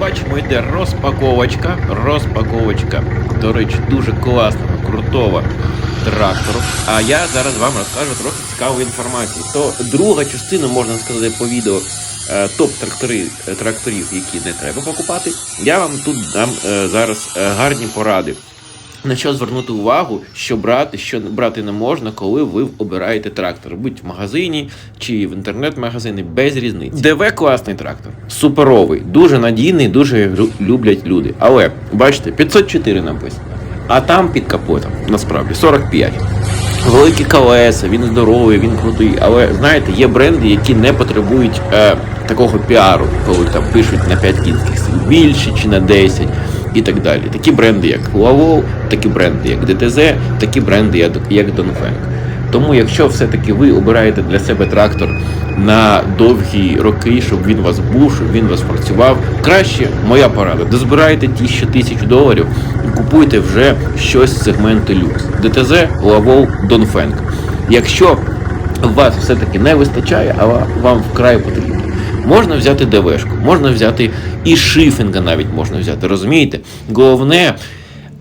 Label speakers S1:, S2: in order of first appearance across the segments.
S1: бачимо, йде розпаковочка. Розпаковочка. До речі, дуже класного, крутого трактору. А я зараз вам розкажу трохи цікавої інформації. То друга частина, можна сказати, по відео е, топ-трактори е, тракторів, які не треба покупати. Я вам тут дам е, зараз гарні поради. На що звернути увагу, що брати, що брати не можна, коли ви обираєте трактор, будь в магазині чи в інтернет-магазині, без різниці. ДВ класний трактор, суперовий, дуже надійний, дуже люблять люди. Але бачите, 504 написано, а там під капотом насправді 45. Великі колеса, він здоровий, він крутий. Але знаєте, є бренди, які не потребують е, такого піару, коли там пишуть на 5 кінських сил більше чи на 10 і так далі. Такі бренди, як Huawei, такі бренди, як DTZ, такі бренди, як, Dongfeng. Тому, якщо все-таки ви обираєте для себе трактор на довгі роки, щоб він вас був, щоб він вас працював, краще моя порада. Дозбирайте ті ще тисячу доларів і купуйте вже щось з сегменту люкс. DTZ, Huawei, Dongfeng. Якщо вас все-таки не вистачає, а вам вкрай потрібно. Можна взяти ДВшку, можна взяти і шифінга навіть можна взяти, розумієте? Головне,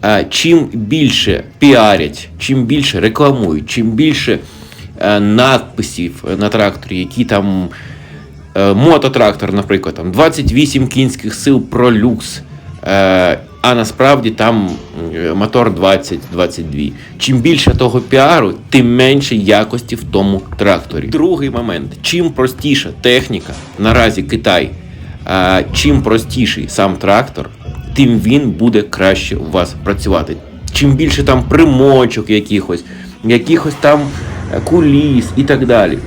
S1: е, чим більше піарять, чим більше рекламують, чим більше е, надписів на тракторі, які там е, мототрактор, наприклад, там 28 кінських сил про люкс. А насправді там е, мотор 20-22. Чим більше того піару, тим менше якості в тому тракторі. Другий момент: чим простіша техніка, наразі Китай, чим простіший сам трактор, тим він буде краще у вас працювати. Чим більше там примочок якихось, якихось там е, куліс і так далі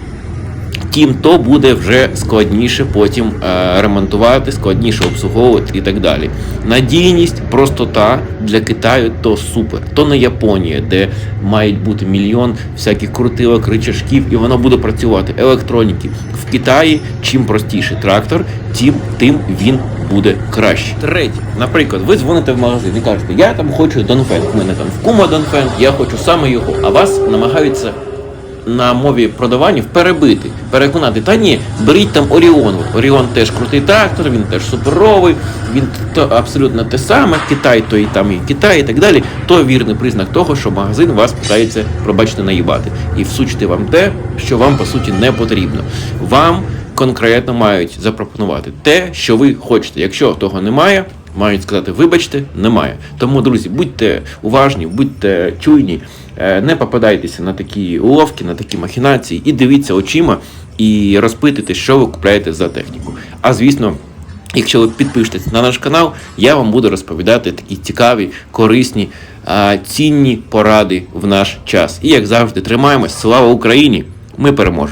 S1: тим то буде вже складніше потім е, ремонтувати, складніше обслуговувати і так далі. Надійність, простота для Китаю то супер. То не Японія, де мають бути мільйон всяких крутилок, рычажків, і воно буде працювати. Електроніки в Китаї чим простіший трактор, тим тим він буде краще. Третє, наприклад, ви дзвоните в магазин і кажете, я там хочу Донфен. У мене там в кума Донфен, я хочу саме його. А вас намагаються на мові продаванів перебити, переконати, та ні, беріть там Оріон. Оріон теж крутий трактор, він теж суперовий, він то абсолютно те саме, Китай, то і там і Китай, і так далі. То вірний признак того, що магазин вас питається, пробачте, наїбати і всучити вам те, що вам по суті не потрібно. Вам конкретно мають запропонувати те, що ви хочете. Якщо того немає. Мають сказати, вибачте, немає. Тому, друзі, будьте уважні, будьте чуйні, не попадайтеся на такі уловки, на такі махінації, і дивіться очима і розпитуйте, що ви купляєте за техніку. А звісно. Якщо ви підпишетесь на наш канал, я вам буду розповідати такі цікаві, корисні, цінні поради в наш час. І як завжди, тримаємось. Слава Україні! Ми переможемо!